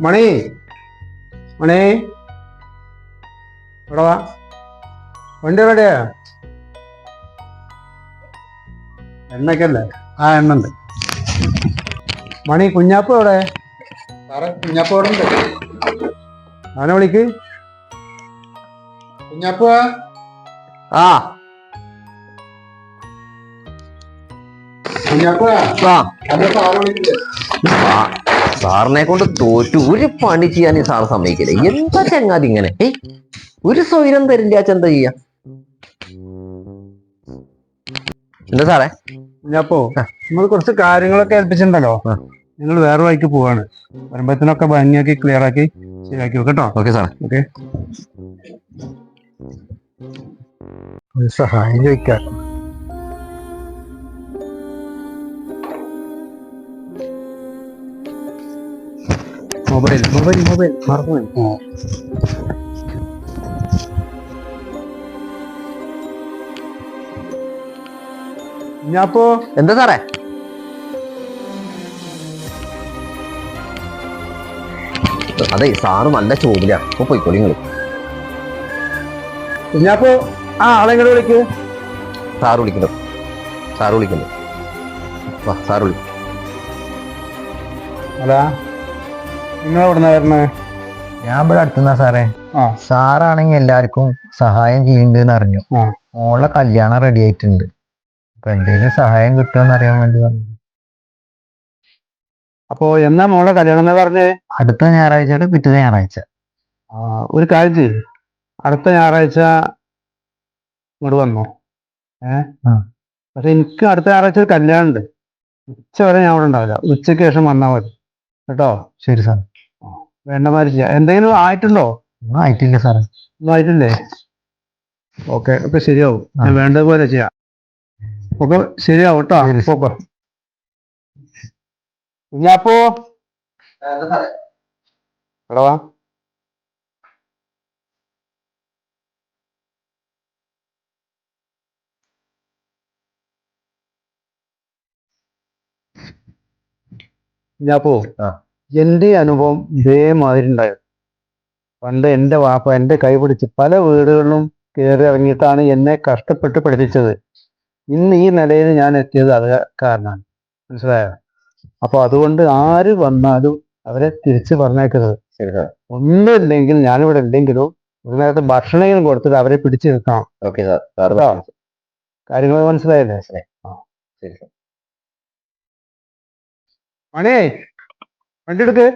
മണി. മണി. ഇവിടെ വാ. വണ്ടി എവിടെയാ? എണ്ണക്കല്ലേ? ആ എണ്ണുണ്ട്. മണി കുഞ്ഞാപ്പ എവിടെ? സാറേ കുഞ്ഞാപ്പ ഇവിടെ ഉണ്ട്. അവനെ വിളിക്ക്. കുഞ്ഞാപ്പ ആ. കുഞ്ഞാപ്പ ആ. സാറ് വിളിക്കില്ലേ സാറിനെ കൊണ്ട് തോറ്റു. ഒരു പണി ചെയ്യാൻ ഈ സാർ സമ്മതിക്കില്ല. എന്താ ചങ്ങാതി ഇങ്ങനെ? ഏയ് ഒരു സൗകര്യം തരില്ല എന്താ ചെയ്യാ എന്താ സാറേ? ഞാപ്പോ നമ്മൾ കുറച്ച് കാര്യങ്ങളൊക്കെ ഏൽപ്പിച്ചിട്ടുണ്ടല്ലോ. നിങ്ങൾ വേറെ വഴിക്ക് പോവാണ്. വരുമ്പത്തിനൊക്കെ ഭംഗിയാക്കി ക്ലിയർ ആക്കി ശരിയാക്കി വെക്കട്ടോ ഓക്കെ സാറേ. ഓക്കെ. സഹായം ചോദിക്കാൻ മൊബൈൽ മൊബൈൽ മൊബൈൽ മറന്നു ഞാപ്പോ എന്താ സാറേ? അതെ സാറ് നല്ല ചോദ്യം അപ്പൊ പോയിക്കോളി നിങ്ങൾ ഞാപ്പോ ആ ആളെങ്ങനെ വിളിക്കൂ. സാറ് വിളിക്കുന്നു സാറ് വിളിക്കുന്നു വാ സാറ് വിളിക്കും അല്ല നിങ്ങൾ എവിടുന്ന വരണേ? ഞാൻ ഇവിടെ അടുത്തുന്ന സാറേ. ആ. സാറാണെങ്കിൽ എല്ലാവർക്കും സഹായം ചെയ്യുന്നുണ്ട് അറിഞ്ഞു. ആ. മോളെ കല്യാണം റെഡി ആയിട്ടുണ്ട്. അപ്പൊ എന്തെങ്കിലും സഹായം കിട്ടുമെന്ന് അറിയാൻ വേണ്ടി വന്നു അപ്പോ എന്നാ മോളെ കല്യാണം എന്നാ പറഞ്ഞേ? അടുത്ത ഞായറാഴ്ച പിറ്റേ ഞായറാഴ്ച. ആ ഒരു കാര്യം ചെയ്യ്. അടുത്ത ഞായറാഴ്ച ഇങ്ങോട്ട് വന്നോ. ഏ? ആ. പക്ഷെ എനിക്ക് അടുത്ത ഞായറാഴ്ച ഒരു കല്യാണം ഉണ്ട് ഉച്ച വരെ ഞാൻ അവിടെ ഉണ്ടാവില്ല. ഉച്ചയ്ക്ക് ശേഷം വന്നാൽ മതി. കേട്ടോ? ശരി സാർ. വേണ്ടമാതിരി ചെയ്യാം എന്തെങ്കിലും ആയിട്ടുണ്ടോ? ഒന്നും ആയിട്ടില്ല സാറേ. ഒന്നും ആയിട്ടില്ലേ? ഓക്കെ ഒക്കെ ശരിയാവും. ഞാൻ വേണ്ടതുപോലെ ചെയ്യാം. ഒക്കെ ശരിയാവും കേട്ടോ. പോക്കോ. കുഞ്ഞാപ്പോ? എടാ വാ. കുഞ്ഞാപ്പോ ആ. എന്റെ അനുഭവം ഇതേമാതിരി ഉണ്ടായത് പണ്ട് എന്റെ വാപ്പ എന്റെ കൈ പിടിച്ച് പല വീടുകളിലും കയറി ഇറങ്ങിയിട്ടാണ് എന്നെ കഷ്ടപ്പെട്ട് പഠിപ്പിച്ചത്. ഇന്ന് ഈ നിലയിൽ ഞാൻ എത്തിയത് അത് കാരണമാണ്. മനസ്സിലായോ? അപ്പൊ അതുകൊണ്ട് ആര് വന്നാലും അവരെ തിരിച്ചു പറഞ്ഞേക്കരുത്. ഒന്നുമില്ലെങ്കിൽ ഞാനിവിടെ ഇല്ലെങ്കിലും ഒരു നേരത്തെ ഭക്ഷണമെങ്കിലും കൊടുത്തിട്ട് അവരെ പിടിച്ചു നിൽക്കണം ഓക്കെ സാർ? കാര്യങ്ങൾ മനസ്സിലായില്ലേ. ശരി മണിയേ വണ്ടി എടുക്ക്.